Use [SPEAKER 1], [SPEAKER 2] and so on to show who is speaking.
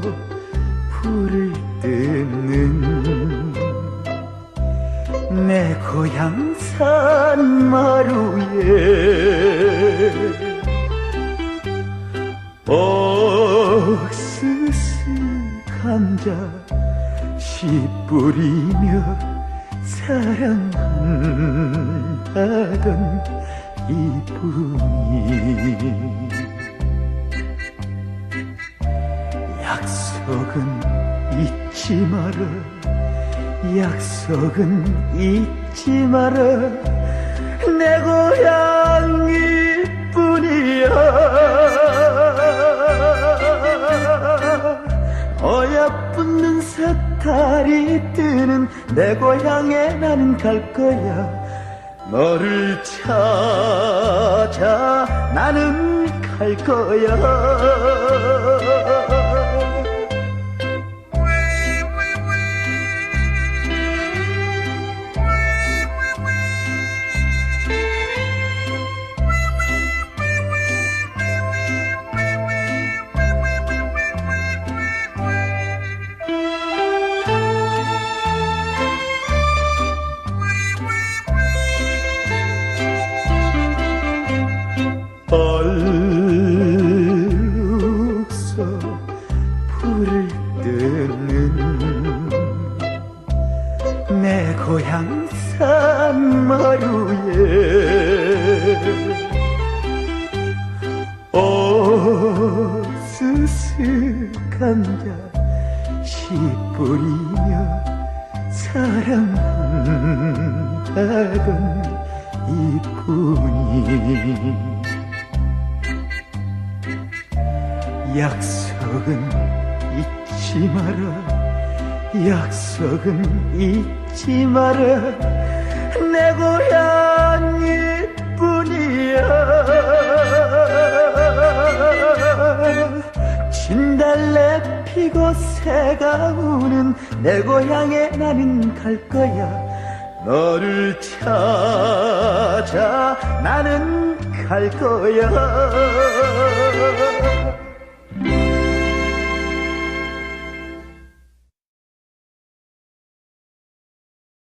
[SPEAKER 1] 불을 뜯는 내 고향 산마루에 옥수수 감자 씨 뿌리며 사랑한다던 이분이 약속은 잊지 마라. 약속은 잊지 마라. 내 고향일 뿐이야. 어여쁜 눈사탈이 뜨는 내 고향에 나는 갈 거야. 너를 찾아 나는 갈 거야 love. 산마루에. 옥수수 감자 씨 뿌리며 사랑한다던 이뿐이. 약속은 잊지 마라. 약속은 잊지 마라 피고 새가 우는 내 고향에 나는 갈 거야. 너를 찾아 나는 갈 거야